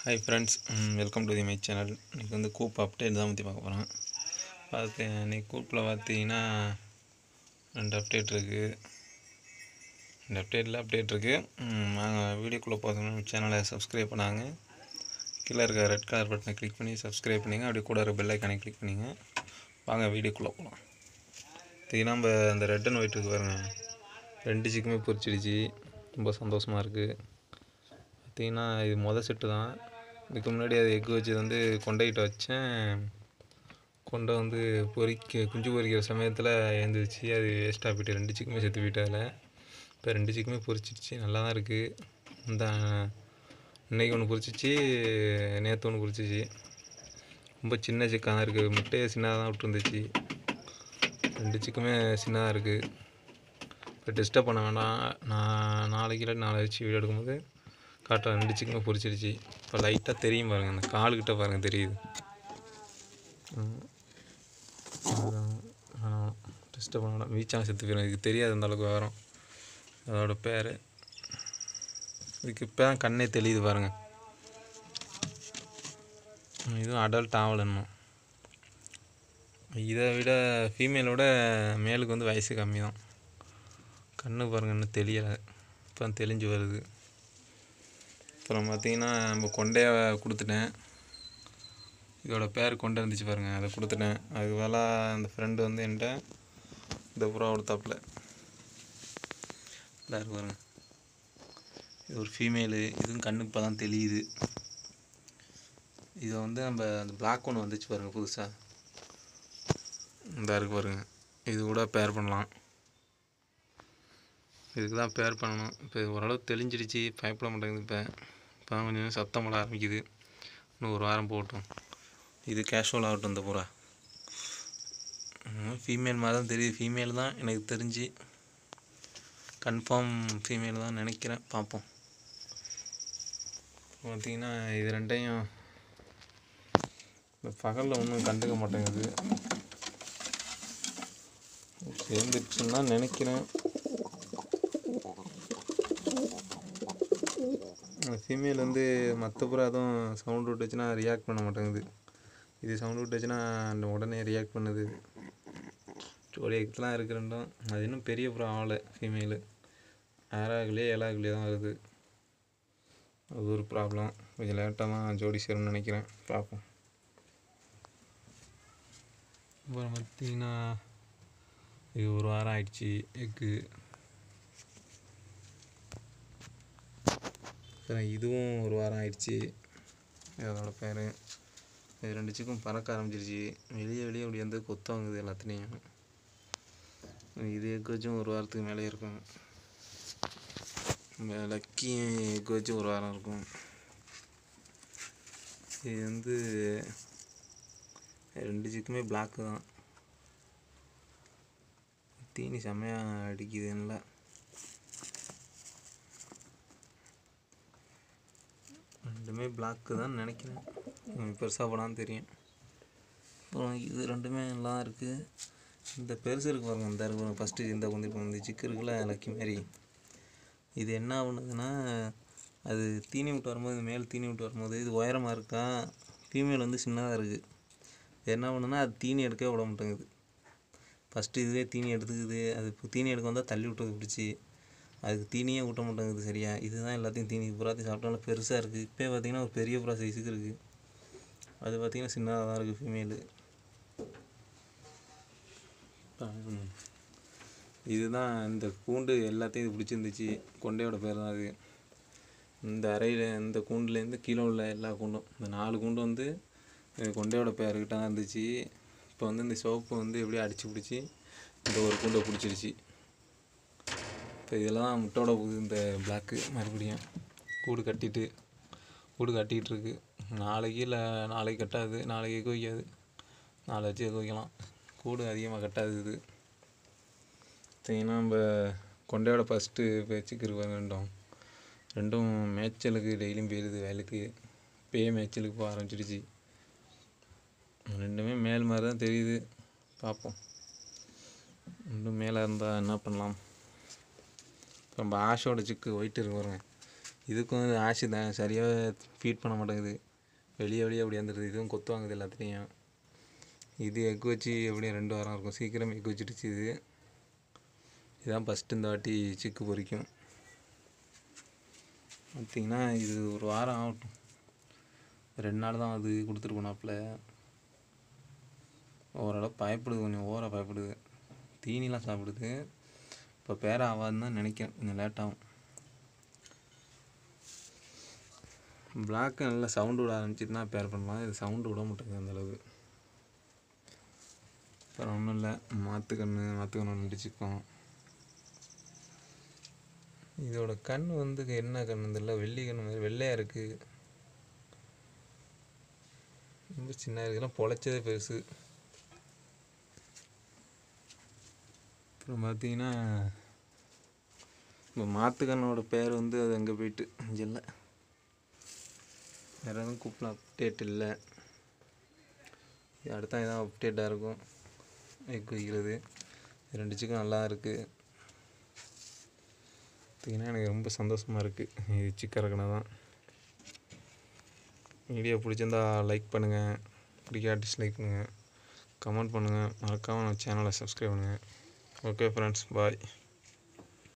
Hi friends welcome to the my channel இன்றைக்கி வந்து கூப் update தான் பற்றி பார்க்க போகிறோம் பார்த்து இன்றைக்கி கூப்பில் பார்த்தீங்கன்னா ரெண்டு அப்டேட் இருக்குது ரெண்டு அப்டேட்டில் அப்டேட் இருக்குது நாங்கள் வீடியோக்குள்ளே பார்த்தோம்னா சேனலை சப்ஸ்கிரைப் பண்ணாங்க. கீழே இருக்க ரெட் கலர் பட்டனை கிளிக் பண்ணி சப்ஸ்கிரைப் பண்ணிங்க. அப்படியே கூட இருக்க பெல் ஐக்கானை கிளிக் பண்ணிங்க. வாங்க வீடியோக்குள்ளே போகலாம் பார்த்தீங்கன்னா நம்ம அந்த ரெட் அண்ட் ஒயிட் இருக்கு பாருங்கள் ரெண்டு சிக்குமே பொறிச்சிடுச்சு ரொம்ப சந்தோஷமாக இருக்குது பார்த்தீங்கன்னா இது மொதல் செட்டு தான். இதுக்கு முன்னாடி அது எக் வச்சது வந்து கொண்டைக்கிட்ட வச்சேன். கொண்டை வந்து பொறிக்க குஞ்சு பொரிக்கிற சமயத்தில் எழுந்துருச்சு. அது வேஸ்ட்டாக போயிட்டு ரெண்டு சிக்குமே செத்து போயிட்டு இப்போ ரெண்டு சிக்குமே பொறிச்சிடுச்சு. நல்லா தான் இருக்குது இந்த இன்னைக்கு ஒன்று பொரிச்சிச்சு நேற்று ஒன்று பொறிச்சிச்சு. ரொம்ப சின்ன சிக்காக தான் இருக்குது முட்டையை சின்னதாக தான் விட்டுருந்துச்சு. ரெண்டு சிக்குமே சின்னதாக இருக்குது இப்போ டிஸ்டர்ப் பண்ண வேண்டாம். நான் நாளைக்கு இல்லை நாளை வச்சு வீடியோ எடுக்கும்போது காட்டை ரெண்டு பிடிச்சிருச்சு. இப்போ லைட்டாக தெரியும் பாருங்கள் அந்த காலுக்கிட்ட பாருங்கள் தெரியுது. டிஸ்டர்ப் பண்ண வேண்டாம் செத்து போயிடும் இதுக்கு தெரியாது அந்த அளவுக்கு வரும் அதோட பேர். இதுக்கு இப்போ தான் கண்ணே தெளியுது பாருங்கள் இதுவும் அடல்ட் ஆகலன்னு இதை விட ஃபீமேலோட மேலுக்கு வந்து வயசு கம்மி தான் கண்ணு பாருங்க இன்னும் தெரியலை இப்போ தெளிஞ்சு வருது. அப்புறம் பார்த்தீங்கன்னா நம்ம கொண்டையை கொடுத்துட்டேன். இதோட பேர் கொண்டை இருந்துச்சு பாருங்கள் அதை கொடுத்துட்டேன். அதுக்கு வேலை அந்த ஃப்ரெண்டு வந்து என்கிட்ட இந்த புறா கொடுத்தாப்புல. இதாக இருக்கு பாருங்க. இது ஒரு ஃபீமேலு இதுவும் கண்ணுக்கு இப்போ தான் தெளியுது. இதை வந்து நம்ம அந்த பிளாக் ஒன்று வந்துச்சு பாருங்கள் புதுசாக இதாக இருக்கு பாருங்க. இது கூட பேர் பண்ணலாம். இதுக்கு தான் பேர் பண்ணணும். இப்போ ஓரளவு தெளிஞ்சிடுச்சு பயப்பட மாட்டேங்குது இப்போ. இப்போ தான் கொஞ்சம் சத்தம் போட ஆரம்பிக்குது. இன்னும் ஒரு வாரம் போகட்டும். இது கேஷுவல் ஆகட்டும் இந்த புறா. ஃபீமேல் மாதிரி தான் தெரியுது. ஃபீமேல் தான் எனக்கு தெரிஞ்சு. கன்ஃபார்ம் ஃபீமேல் தான் நினைக்கிறேன். பார்ப்போம். பார்த்தீங்கன்னா இது ரெண்டையும் இந்த பகலில் ஒன்றும் கண்டுக்க மாட்டேங்குது. சேர்ந்துருச்சுன்னு தான் நினைக்கிறேன். ஃபீமேல் வந்து மற்ற புறா எதுவும் சவுண்ட் விட்டுச்சுன்னா ரியாக்ட் பண்ண மாட்டேங்குது. இது சவுண்ட் விட்டுச்சுன்னா அந்த உடனே ரியாக்ட் பண்ணுது. ஜோடி எக்ஸ்லாம் இருக்கு ரெண்டும். அது இன்னும் பெரிய புறா ஆகலை ஃபீமேலு ஆறாகலையே ஏழாகலையே தான் வருது. அது ஒரு ப்ராப்ளம் கொஞ்சம் லேட்டாக தான் ஜோடி சேரும்னு நினைக்கிறேன். பார்ப்போம். அப்புறம் பார்த்தீங்கன்னா இது ஒரு வாரம் ஆயிடுச்சு எக்கு. அப்புறம் இதுவும் ஒரு வாரம் ஆயிடுச்சு. அதோட பேர் இது ரெண்டுச்சுக்கும் பறக்க ஆரம்பிச்சிருச்சு. வெளியே வெளியே அப்படி வந்து கொத்து வாங்குது எல்லாத்துலேயும். இது எக் வச்சும் ஒரு வாரத்துக்கு மேலே இருக்கும். லக்கி எக் வச்சும் ஒரு வாரம் இருக்கும். இது வந்து ரெண்டு சிக்குமே பிளாக்கு தான். தீனி செம்மையாக அடிக்குது நல்லா ரெண்டுமே பிளாக்கு தான் நினைக்கிறேன். பெருசாக போனான்னு தெரியும். அப்புறம் இது ரெண்டுமே நல்லா இருக்குது இந்த பெருசு இருக்கு பாருங்க இந்த இருக்கு ஃபஸ்ட்டு இந்த குந்தி இப்போ இந்த சிக்கு இருக்குல்ல லக்கி மாரி. இது என்ன பண்ணுதுன்னா அது தீனி விட்டு வரும்போது மேல் தீனி விட்டு வரும்போது இது உயரமாக இருக்கா? ஃபீமேல் வந்து சின்னதாக இருக்குது என்ன பண்ணுன்னா அது தீனி எடுக்கவே விட மாட்டேங்குது. ஃபஸ்ட்டு இதுவே தீனி எடுத்துக்குது. அது தீனி எடுக்க வந்தால் தள்ளி விட்டது பிடிச்சி அதுக்கு தீனியே ஊட்ட மாட்டேங்குது சரியா? இதுதான் எல்லாத்தையும் தீனி. புறாத்தையும் சாப்பிட்டாலும் பெருசாக இருக்குது இப்போ பார்த்தீங்கன்னா ஒரு பெரிய புறா சைஸுக்கு இருக்குது அது பார்த்திங்கன்னா சின்னதாக தான் இருக்குது ஃபீமேலு இதுதான் இந்த கூண்டு எல்லாத்தையும் இது பிடிச்சிருந்துச்சு. கொண்டையோட பேர் தான் அது. இந்த அறையில் இந்த கூண்டுலேருந்து கீழே உள்ள எல்லா கூண்டும் இந்த நாலு கூண்டு வந்து கொண்டையோட பேர்கிட்ட தான் இருந்துச்சு. இப்போ வந்து இந்த சோப்பு வந்து எப்படியும் அடித்து பிடிச்சி இந்த ஒரு கூண்டை பிடிச்சிருச்சு. இப்போ இதில் தான் முட்டோட போகுது இந்த பிளாக்கு மறுபடியும். கூடு கட்டிட்டு கூடு கட்டிகிட்டு இருக்கு. நாளைக்கு இல்லை நாளைக்கு கட்டாது நாளைக்கு எக்கு நாளை வச்சு எக்கு கூடு அதிகமாக கட்டாது இது. பார்த்தீங்கன்னா நம்ம கொண்டையோட ஃபஸ்ட்டு பேச்சுக்கு இருப்பாங்க ரெண்டும். ரெண்டும் மேய்ச்சலுக்கு டெய்லியும் போயிடுது வேலைக்கு. இப்போயே மேய்ச்சலுக்கு போக ஆரம்பிச்சிடுச்சு. ரெண்டுமே மேல் மாதிரி தான் தெரியுது. பார்ப்போம். ரெண்டும் மேலே இருந்தால் என்ன பண்ணலாம்? ரொம்ப நம்ம ஆஷோட சிக்கு ஒயிட் இருக்கு இதுக்கும் ஆஷு தான். சரியாக ஃபீட் பண்ண மாட்டேங்குது. வெளியே வெளியே அப்படி வந்துடுது இதுவும் கொத்து வாங்குது எல்லாத்துலேயும். இது எக் வச்சு எப்படியும் ரெண்டு வாரம் இருக்கும். சீக்கிரம் எக் வச்சுடுச்சு இது. இதுதான் ஃபஸ்ட்டு இந்த வாட்டி சிக்கு பொறிக்கும். பார்த்திங்கன்னா இது ஒரு வாரம் ஆகட்டும். ரெண்டு நாள் தான் அது கொடுத்துட்டு போனாப்புல ஓரளவு பயப்படுது. கொஞ்சம் ஓவராக பயப்படுது. தீனிலாம் சாப்பிடுது. இப்போ பேர ஆகாதுன்னு தான் நினைக்கிறேன். கொஞ்சம் லேட்டாகும் பிளாக்கு நல்லா சவுண்டு விட ஆரம்பிச்சிட்டுனா பேர் பண்ணலாம் இது சவுண்டு விட மாட்டேங்குது அந்தளவு அப்புறம் ஒன்றும் இல்லை. மாற்றுக்கண்ணு மாற்று கண்ணு நடிச்சுக்கோம் இதோட கண் வந்து என்ன கண் தெரியல. வெள்ளி கண் மாதிரி வெள்ளையாக இருக்குது ரொம்ப சின்ன இருக்குலாம் பொழைச்சதே பெருசு. அப்புறம் பார்த்தீங்கன்னா இப்போ மாத்துக்கண்ணோட பேர் வந்து அது அங்கே போயிட்டு? இல்லை. வேறு எதுவும் கூப்பிடலாம். அப்டேட் இல்லை. அடுத்த இதான் அப்டேட்டாக இருக்கும். எக் வைக்கிறது. ரெண்டு சிக்கன் நல்லா இருக்குது பார்த்தீங்கன்னா எனக்கு ரொம்ப சந்தோஷமாக இருக்குது இது சிக்கன் ரக்கனை தான். வீடியோ பிடிச்சிருந்தா லைக் பண்ணுங்கள் பிடிக்காட்டி டிஸ்லைக் பண்ணுங்கள் கமெண்ட் பண்ணுங்கள் மறக்காமல் நம்ம சேனலை சப்ஸ்கிரைப் பண்ணுங்கள் ஓகே ஃப்ரெண்ட்ஸ் பாய்